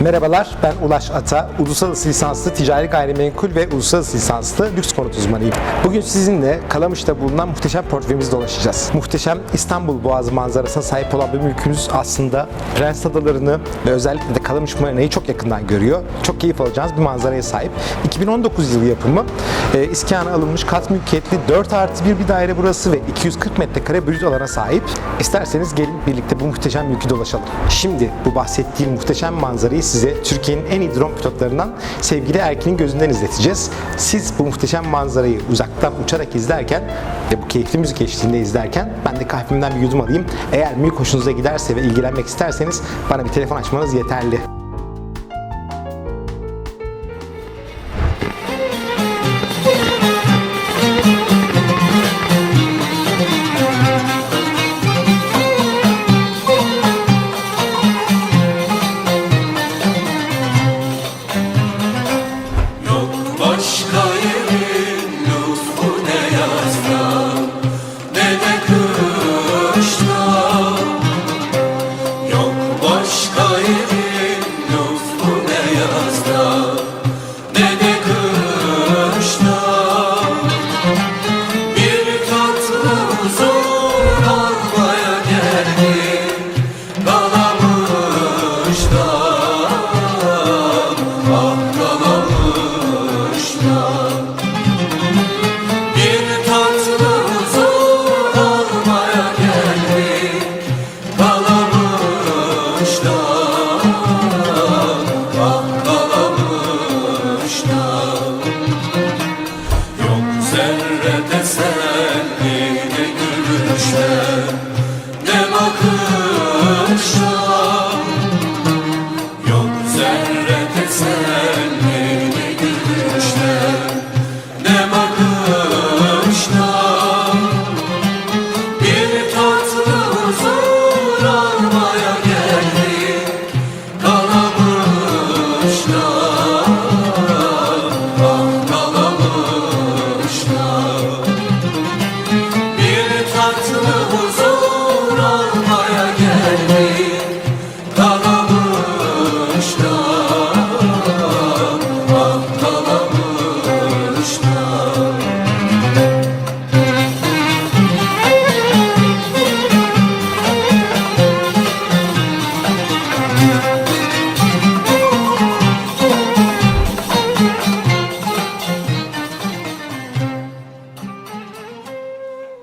Merhabalar, ben Ulaş Ata. Uluslararası lisanslı ticari gayrimenkul ve uluslararası lisanslı lüks konut uzmanıyım. Bugün sizinle Kalamış'ta bulunan muhteşem portföyümüzü dolaşacağız. Muhteşem İstanbul Boğazı manzarasına sahip olan bir mülkümüz aslında Prens Adalarını ve özellikle de Kalamış Marina'yı çok yakından görüyor. Çok keyif alacağınız bir manzaraya sahip. 2019 yılı yapımı e, iskana alınmış kat mülkiyetli 4 artı 1 bir daire burası ve 240 metrekare brüt alana sahip. İsterseniz gelin birlikte bu muhteşem mülkü dolaşalım. Şimdi bu bahsettiğim muhteşem manzarayı size Türkiye'nin en iyi drone pilotlarından sevgili Erkin'in gözünden izleteceğiz. Siz bu muhteşem manzarayı uzaktan uçarak izlerken ve bu keyifli müzik eşliğinde izlerken ben de kahvemden bir yudum alayım. Eğer mülk hoşunuza giderse ve ilgilenmek isterseniz bana bir telefon açmanız yeterli. Oh. Kalamış'ta Ah kalamış'ta Yok zerre teselli ne gülüşte ne bakışta